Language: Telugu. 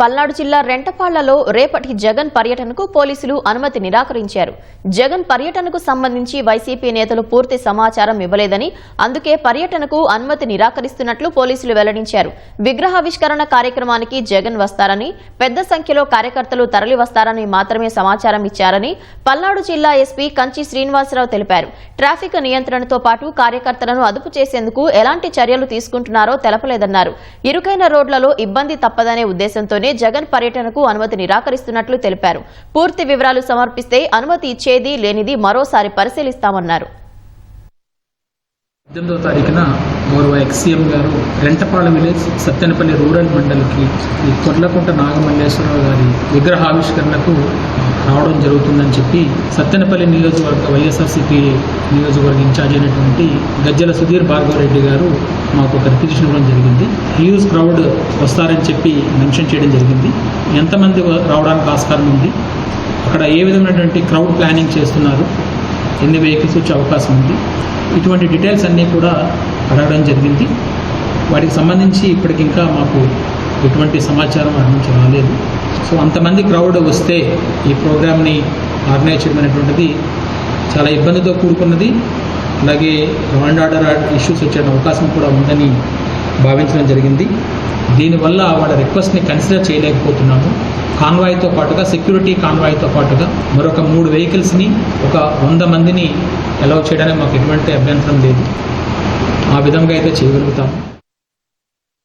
పల్నాడు జిల్లా రెంటపాళ్ళలో రేపటి జగన్ పర్యటనకు పోలీసులు అనుమతి నిరాకరించారు. జగన్ పర్యటనకు సంబంధించి వైసీపీ నేతలు పూర్తి సమాచారం ఇవ్వలేదని అందుకే పర్యటనకు అనుమతి నిరాకరిస్తున్నట్లు పోలీసులు వెల్లడించారు. విగ్రహావిష్కరణ కార్యక్రమానికి జగన్ వస్తారని పెద్ద సంఖ్యలో కార్యకర్తలు తరలి వస్తారని మాత్రమే సమాచారం ఇచ్చారని పల్నాడు జిల్లా ఎస్పీ కంచి శ్రీనివాసరావు తెలిపారు. ట్రాఫిక్ నియంత్రణతో పాటు కార్యకర్తలను అదుపు చేసేందుకు ఎలాంటి చర్యలు తీసుకుంటున్నారో తెలపలేదన్నారు. ఇరుకైన రోడ్లలో ఇబ్బంది తప్పదనే ఉద్దేశంతోనే జగన్ పర్యటనకు అనుమతి నిరాకరిస్తున్నట్లు తెలిపారు. పూర్తి వివరాలు సమర్పిస్తే అనుమతి ఇచ్చేది లేనిది మరోసారి పరిశీలిస్తామన్నారు. పద్దెనిమిదవ తారీఖున గౌరవ ఎక్సీఎం గారు రెంటపాడ విలేజ్ సత్తెనపల్లి రూరల్ మండలికి ఈ కొట్లకుంట నాగమల్లేశ్వరరావు గారి విగ్రహావిష్కరణకు రావడం జరుగుతుందని చెప్పి సత్తెనపల్లి నియోజకవర్గ వైఎస్ఆర్సీపీ నియోజకవర్గ ఇన్ఛార్జ్ అయినటువంటి గజ్జల సుధీర్ భార్గవరెడ్డి గారు మాకు ఒక రిక్వజిషన్ ఇవ్వడం జరిగింది. హ్యూజ్ క్రౌడ్ వస్తారని చెప్పి మెన్షన్ చేయడం జరిగింది. ఎంతమంది రావడానికి ఆస్కారం ఉంది? అక్కడ ఏ విధమైనటువంటి క్రౌడ్ ప్లానింగ్ చేస్తున్నారు? ఎన్ని వెహికల్స్ వచ్చే అవకాశం ఉంది? ఇటువంటి డీటెయిల్స్ అన్నీ కూడా అడగడం జరిగింది. వాటికి సంబంధించి ఇప్పటికి ఇంకా మాకు ఎటువంటి సమాచారం వాటి రాలేదు. సో అంతమంది క్రౌడ్ వస్తే ఈ ప్రోగ్రామ్ని ఆర్గనైజ్ చేయడం అనేటువంటిది చాలా ఇబ్బందితో కూడుకున్నది. అలాగే లా అండ్ ఆర్డర్ ఇష్యూస్ వచ్చే అవకాశం కూడా ఉందని భావించడం జరిగింది. దీనివల్ల వాళ్ళ రిక్వెస్ట్ని కన్సిడర్ చేయలేకపోతున్నాము. కాన్వాయ్తో పాటుగా సెక్యూరిటీ కాన్వాయ్తో పాటుగా మరొక మూడు వెహికల్స్ని ఒక వంద మందిని అలౌ చేయడానికి మాకు ఎటువంటి అభ్యంతరం లేదు. ఆ విధంగా అయితే చేయగలుగుతాము.